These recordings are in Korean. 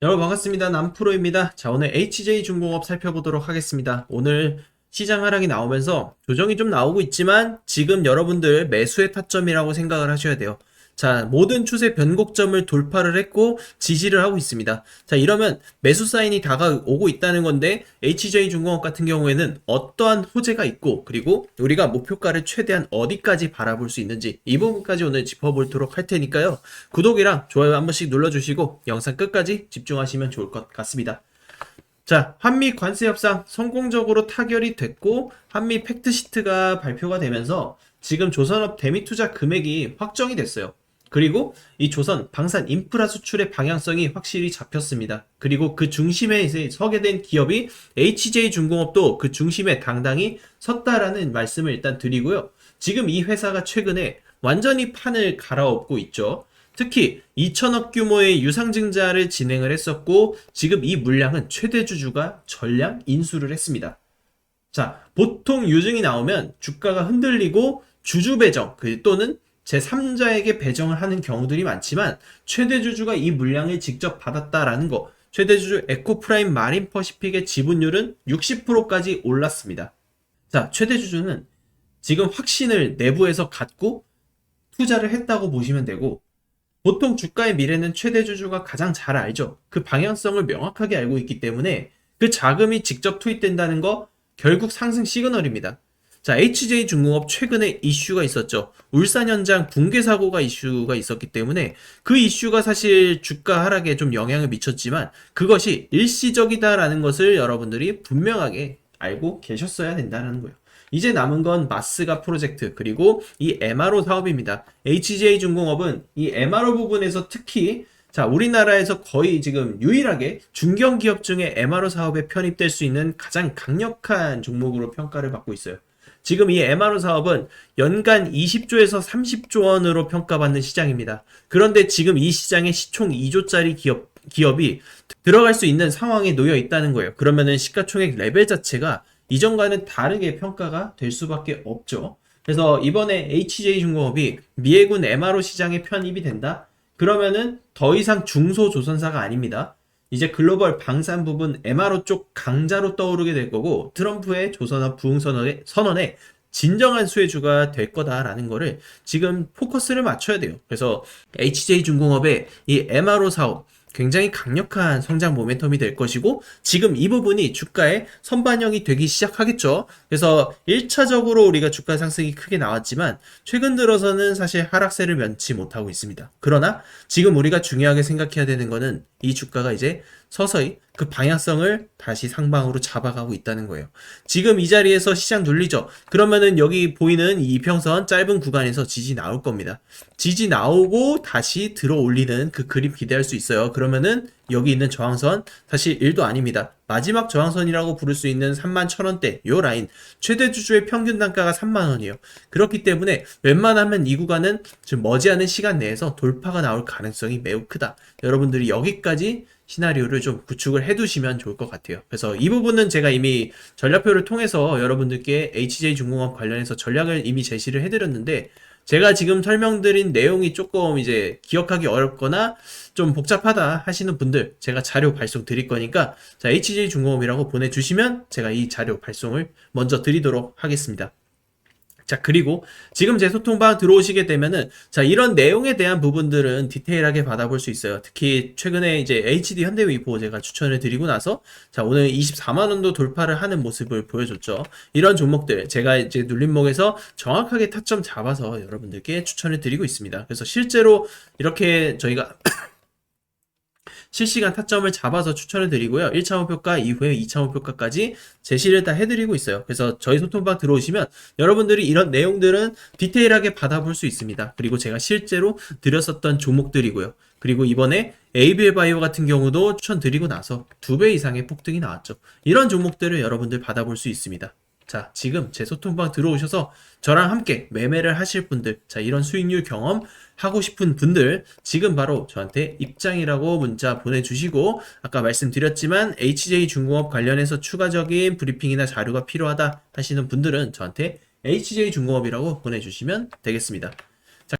여러분 반갑습니다. 남프로입니다. 자, 오늘 HJ중공업 살펴보도록 하겠습니다. 오늘 시장 하락이 나오면서 조정이 좀 나오고 있지만 지금 여러분들 매수의 타점이라고 생각을 하셔야 돼요. 자, 모든 추세 변곡점을 돌파를 했고 지지를 하고 있습니다. 자, 이러면 매수 사인이 다가오고 있다는 건데 HJ중공업 같은 경우에는 어떠한 호재가 있고 그리고 우리가 목표가를 최대한 어디까지 바라볼 수 있는지 이 부분까지 오늘 짚어보도록 할 테니까요. 구독이랑 좋아요 한 번씩 눌러주시고 영상 끝까지 집중하시면 좋을 것 같습니다. 자, 한미 관세 협상 성공적으로 타결이 됐고 한미 팩트시트가 발표가 되면서 지금 조선업 대미 투자 금액이 확정이 됐어요. 그리고 이 조선 방산 인프라 수출의 방향성이 확실히 잡혔습니다. 그리고 그 중심에 서게 된 기업이 HJ중공업도 그 중심에 당당히 섰다라는 말씀을 일단 드리고요. 지금 이 회사가 최근에 완전히 판을 갈아엎고 있죠. 특히 2천억 규모의 유상증자를 진행을 했었고 지금 이 물량은 최대 주주가 전량 인수를 했습니다. 자, 보통 유증이 나오면 주가가 흔들리고 주주 배정 그 또는 제3자에게 배정을 하는 경우들이 많지만 최대 주주가 이 물량을 직접 받았다라는 거 최대 주주 에코프라임 마린 퍼시픽의 지분율은 60%까지 올랐습니다. 자, 최대 주주는 지금 확신을 내부에서 갖고 투자를 했다고 보시면 되고 보통 주가의 미래는 최대 주주가 가장 잘 알죠. 그 방향성을 명확하게 알고 있기 때문에 그 자금이 직접 투입된다는 거 결국 상승 시그널입니다. 자, HJ중공업 최근에 이슈가 있었죠. 울산 현장 붕괴 사고가 이슈가 있었기 때문에 그 이슈가 사실 주가 하락에 좀 영향을 미쳤지만 그것이 일시적이다라는 것을 여러분들이 분명하게 알고 계셨어야 된다는 거예요. 이제 남은 건 마스가 프로젝트 그리고 이 MRO 사업입니다. HJ중공업은 이 MRO 부분에서 특히 자, 우리나라에서 거의 지금 유일하게 중견기업 중에 MRO 사업에 편입될 수 있는 가장 강력한 종목으로 평가를 받고 있어요. 지금 이 MRO 사업은 연간 20조에서 30조 원으로 평가받는 시장입니다. 그런데 지금 이 시장에 시총 2조짜리 기업, 기업이 들어갈 수 있는 상황에 놓여 있다는 거예요. 그러면은 시가총액 레벨 자체가 이전과는 다르게 평가가 될 수밖에 없죠. 그래서 이번에 HJ중공업이 미해군 MRO 시장에 편입이 된다? 그러면은 더 이상 중소조선사가 아닙니다. 이제 글로벌 방산 부분 MRO 쪽 강자로 떠오르게 될 거고 트럼프의 조선업 부흥 선언에, 선언에 진정한 수혜주가 될 거다라는 거를 지금 포커스를 맞춰야 돼요. 그래서 HJ중공업의 이 MRO 사업 굉장히 강력한 성장 모멘텀이 될 것이고 지금 이 부분이 주가에 선반영이 되기 시작하겠죠. 그래서 1차적으로 우리가 주가 상승이 크게 나왔지만 최근 들어서는 사실 하락세를 면치 못하고 있습니다. 그러나 지금 우리가 중요하게 생각해야 되는 거는 이 주가가 이제 서서히 그 방향성을 다시 상방으로 잡아가고 있다는 거예요. 지금 이 자리에서 시장 눌리죠. 그러면은 여기 보이는 이 이평선 짧은 구간에서 지지 나올 겁니다. 지지 나오고 다시 들어 올리는 그 그림 기대할 수 있어요. 그러면은 여기 있는 저항선 사실 1도 아닙니다. 마지막 저항선이라고 부를 수 있는 3만 1000원대 요 라인 최대 주주의 평균 단가가 3만 원이에요. 그렇기 때문에 웬만하면 이 구간은 지금 머지않은 시간 내에서 돌파가 나올 가능성이 매우 크다. 여러분들이 여기까지 시나리오를 좀 구축을 해두시면 좋을 것 같아요. 그래서 이 부분은 제가 이미 전략표를 통해서 여러분들께 HJ중공업 관련해서 전략을 이미 제시를 해드렸는데 제가 지금 설명드린 내용이 조금 이제 기억하기 어렵거나 좀 복잡하다 하시는 분들 제가 자료 발송 드릴 거니까 자 HJ중공업이라고 보내주시면 제가 이 자료 발송을 먼저 드리도록 하겠습니다. 자, 그리고 지금 제 소통방 들어오시게 되면은, 자, 이런 내용에 대한 부분들은 디테일하게 받아볼 수 있어요. 특히 최근에 이제 HD 현대위보 제가 추천을 드리고 나서, 자, 오늘 24만 원도 돌파를 하는 모습을 보여줬죠. 이런 종목들, 제가 이제 눌림목에서 정확하게 타점 잡아서 여러분들께 추천을 드리고 있습니다. 그래서 실제로 이렇게 저희가 실시간 타점을 잡아서 추천을 드리고요. 1차 목표가 이후에 2차 목표가까지 제시를 다 해드리고 있어요. 그래서 저희 소통방 들어오시면 여러분들이 이런 내용들은 디테일하게 받아볼 수 있습니다. 그리고 제가 실제로 드렸었던 종목들이고요. 그리고 이번에 ABL 바이오 같은 경우도 추천드리고 나서 두 배 이상의 폭등이 나왔죠. 이런 종목들을 여러분들 받아볼 수 있습니다. 자, 지금 제 소통방 들어오셔서 저랑 함께 매매를 하실 분들, 자, 이런 수익률 경험 하고 싶은 분들, 지금 바로 저한테 입장이라고 문자 보내주시고, 아까 말씀드렸지만, HJ중공업 관련해서 추가적인 브리핑이나 자료가 필요하다 하시는 분들은 저한테 HJ중공업이라고 보내주시면 되겠습니다. 자,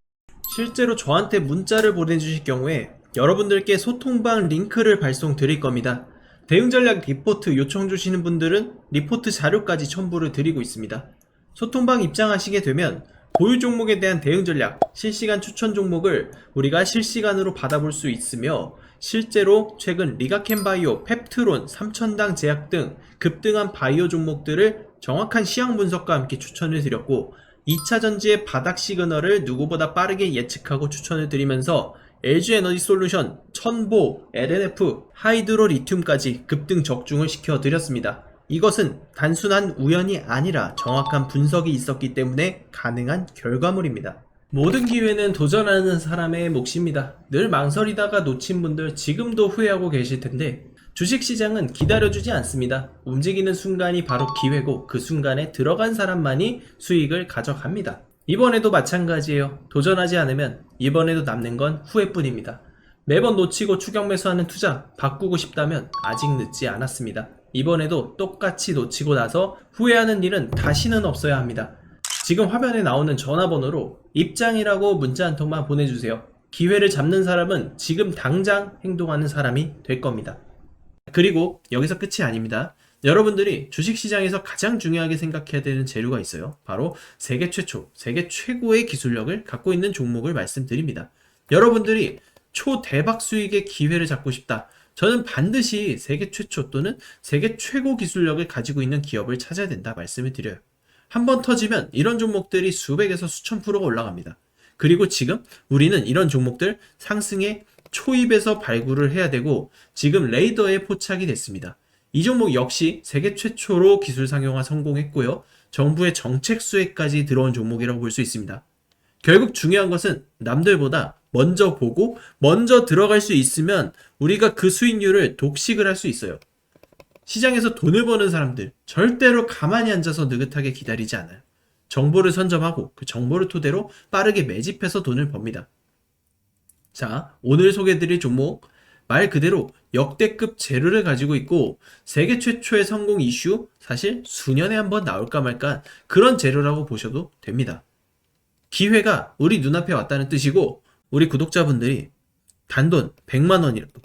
실제로 저한테 문자를 보내주실 경우에 여러분들께 소통방 링크를 발송 드릴 겁니다. 대응 전략 리포트 요청 주시는 분들은 리포트 자료까지 첨부를 드리고 있습니다. 소통방 입장하시게 되면 보유 종목에 대한 대응 전략, 실시간 추천 종목을 우리가 실시간으로 받아볼 수 있으며 실제로 최근 리가켄 바이오, 펩트론, 삼천당 제약 등 급등한 바이오 종목들을 정확한 시향 분석과 함께 추천을 드렸고 2차 전지의 바닥 시그널을 누구보다 빠르게 예측하고 추천을 드리면서 LG 에너지 솔루션, 천보, LNF, 하이드로 리튬까지 급등 적중을 시켜드렸습니다. 이것은 단순한 우연이 아니라 정확한 분석이 있었기 때문에 가능한 결과물입니다. 모든 기회는 도전하는 사람의 몫입니다. 늘 망설이다가 놓친 분들 지금도 후회하고 계실 텐데 주식시장은 기다려주지 않습니다. 움직이는 순간이 바로 기회고 그 순간에 들어간 사람만이 수익을 가져갑니다. 이번에도 마찬가지예요. 도전하지 않으면 이번에도 남는 건 후회뿐입니다. 매번 놓치고 추격 매수하는 투자 바꾸고 싶다면 아직 늦지 않았습니다. 이번에도 똑같이 놓치고 나서 후회하는 일은 다시는 없어야 합니다. 지금 화면에 나오는 전화번호로 입장이라고 문자 한 통만 보내주세요. 기회를 잡는 사람은 지금 당장 행동하는 사람이 될 겁니다. 그리고 여기서 끝이 아닙니다. 여러분들이 주식시장에서 가장 중요하게 생각해야 되는 재료가 있어요. 바로 세계 최초, 세계 최고의 기술력을 갖고 있는 종목을 말씀드립니다. 여러분들이 초대박 수익의 기회를 잡고 싶다. 저는 반드시 세계 최초 또는 세계 최고 기술력을 가지고 있는 기업을 찾아야 된다 말씀을 드려요. 한 번 터지면 이런 종목들이 수백에서 수천 프로가 올라갑니다. 그리고 지금 우리는 이런 종목들 상승의 초입에서 발굴을 해야 되고 지금 레이더에 포착이 됐습니다. 이 종목 역시 세계 최초로 기술 상용화 성공했고요. 정부의 정책 수혜까지 들어온 종목이라고 볼 수 있습니다. 결국 중요한 것은 남들보다 먼저 보고 먼저 들어갈 수 있으면 우리가 그 수익률을 독식을 할 수 있어요. 시장에서 돈을 버는 사람들 절대로 가만히 앉아서 느긋하게 기다리지 않아요. 정보를 선점하고 그 정보를 토대로 빠르게 매집해서 돈을 법니다. 자, 오늘 소개해드릴 종목 말 그대로 역대급 재료를 가지고 있고 세계 최초의 성공 이슈 사실 수년에 한 번 나올까 말까 그런 재료라고 보셔도 됩니다. 기회가 우리 눈앞에 왔다는 뜻이고 우리 구독자분들이 단돈 100만 원이라도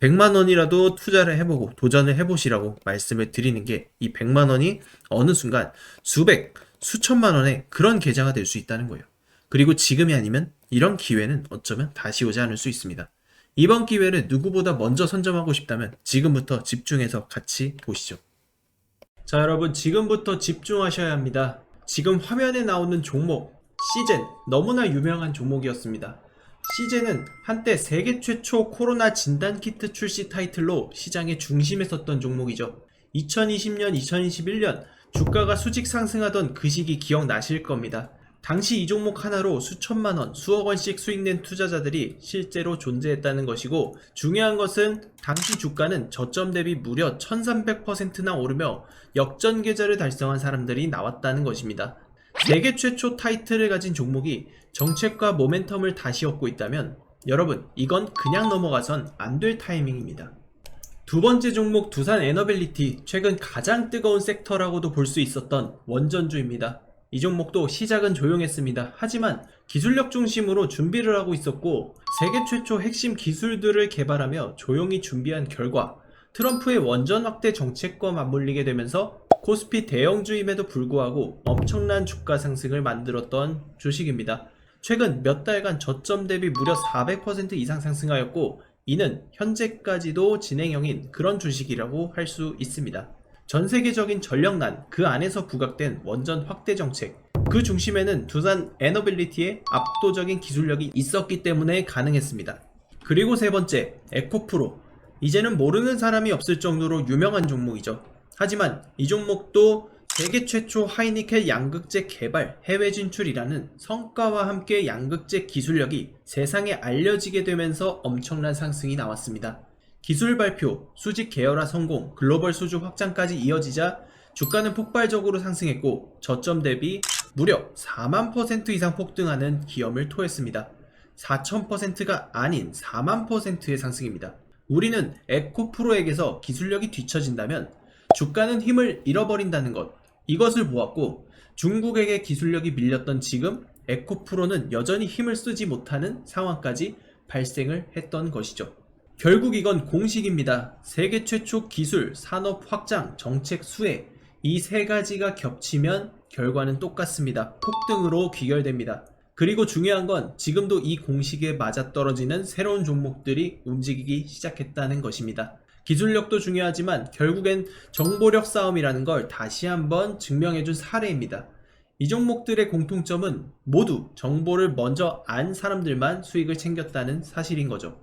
100만 원이라도 투자를 해보고 도전을 해보시라고 말씀을 드리는 게 이 100만 원이 어느 순간 수백, 수천만 원의 그런 계좌가 될 수 있다는 거예요. 그리고 지금이 아니면 이런 기회는 어쩌면 다시 오지 않을 수 있습니다. 이번 기회를 누구보다 먼저 선점하고 싶다면 지금부터 집중해서 같이 보시죠. 자, 여러분, 지금부터 집중하셔야 합니다. 지금 화면에 나오는 종목, 시젠, 너무나 유명한 종목이었습니다. 시젠은 한때 세계 최초 코로나 진단 키트 출시 타이틀로 시장의 중심에 섰던 종목이죠. 2020년, 2021년 주가가 수직 상승하던 그 시기 기억나실 겁니다. 당시 이 종목 하나로 수천만 원, 수억 원씩 수익낸 투자자들이 실제로 존재했다는 것이고 중요한 것은 당시 주가는 저점 대비 무려 1300%나 오르며 역전 계좌를 달성한 사람들이 나왔다는 것입니다. 세계 최초 타이틀을 가진 종목이 정책과 모멘텀을 다시 얻고 있다면 여러분 이건 그냥 넘어가선 안 될 타이밍입니다. 두 번째 종목 두산 에너빌리티 최근 가장 뜨거운 섹터라고도 볼 수 있었던 원전주입니다. 이 종목도 시작은 조용했습니다. 하지만 기술력 중심으로 준비를 하고 있었고 세계 최초 핵심 기술들을 개발하며 조용히 준비한 결과 트럼프의 원전 확대 정책과 맞물리게 되면서 코스피 대형주임에도 불구하고 엄청난 주가 상승을 만들었던 주식입니다. 최근 몇 달간 저점 대비 무려 400% 이상 상승하였고 이는 현재까지도 진행형인 그런 주식이라고 할 수 있습니다. 전 세계적인 전력난 그 안에서 부각된 원전 확대 정책 그 중심에는 두산 에너빌리티의 압도적인 기술력이 있었기 때문에 가능했습니다. 그리고 세 번째 에코프로 이제는 모르는 사람이 없을 정도로 유명한 종목이죠. 하지만 이 종목도 세계 최초 하이니켈 양극재 개발 해외 진출이라는 성과와 함께 양극재 기술력이 세상에 알려지게 되면서 엄청난 상승이 나왔습니다. 기술 발표, 수직 계열화 성공, 글로벌 수주 확장까지 이어지자 주가는 폭발적으로 상승했고 저점 대비 무려 4만 퍼센트 이상 폭등하는 기염을 토했습니다. 4,000%가 아닌 4만 퍼센트의 상승입니다. 우리는 에코프로에게서 기술력이 뒤처진다면 주가는 힘을 잃어버린다는 것. 이것을 보았고 중국에게 기술력이 밀렸던 지금 에코프로는 여전히 힘을 쓰지 못하는 상황까지 발생을 했던 것이죠. 결국 이건 공식입니다. 세계 최초 기술, 산업 확장, 정책 수혜 이 세 가지가 겹치면 결과는 똑같습니다. 폭등으로 귀결됩니다. 그리고 중요한 건 지금도 이 공식에 맞아떨어지는 새로운 종목들이 움직이기 시작했다는 것입니다. 기술력도 중요하지만 결국엔 정보력 싸움이라는 걸 다시 한번 증명해준 사례입니다. 이 종목들의 공통점은 모두 정보를 먼저 안 사람들만 수익을 챙겼다는 사실인 거죠.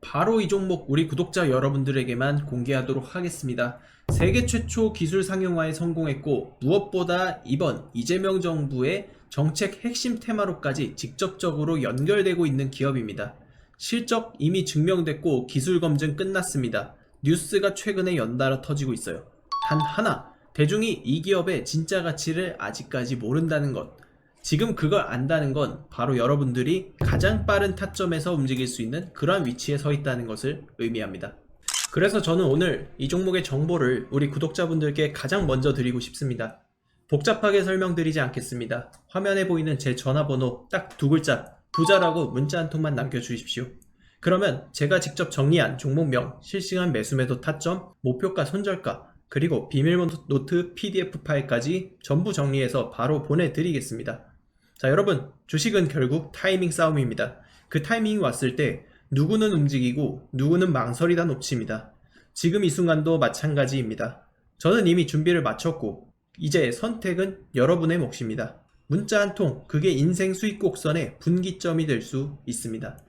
바로 이 종목 우리 구독자 여러분들에게만 공개하도록 하겠습니다. 세계 최초 기술 상용화에 성공했고 무엇보다 이번 이재명 정부의 정책 핵심 테마로까지 직접적으로 연결되고 있는 기업입니다. 실적 이미 증명됐고 기술 검증 끝났습니다. 뉴스가 최근에 연달아 터지고 있어요. 단 하나, 대중이 이 기업의 진짜 가치를 아직까지 모른다는 것. 지금 그걸 안다는 건 바로 여러분들이 가장 빠른 타점에서 움직일 수 있는 그러한 위치에 서 있다는 것을 의미합니다. 그래서 저는 오늘 이 종목의 정보를 우리 구독자분들께 가장 먼저 드리고 싶습니다. 복잡하게 설명드리지 않겠습니다. 화면에 보이는 제 전화번호 딱 두 글자, 부자라고 문자 한 통만 남겨주십시오. 그러면 제가 직접 정리한 종목명, 실시간 매수매도 타점, 목표가 손절가, 그리고 비밀 노트 PDF 파일까지 전부 정리해서 바로 보내드리겠습니다. 자, 여러분, 주식은 결국 타이밍 싸움입니다. 그 타이밍이 왔을 때 누구는 움직이고 누구는 망설이다 놓칩니다. 지금 이 순간도 마찬가지입니다. 저는 이미 준비를 마쳤고 이제 선택은 여러분의 몫입니다. 문자 한 통, 그게 인생 수익 곡선의 분기점이 될 수 있습니다.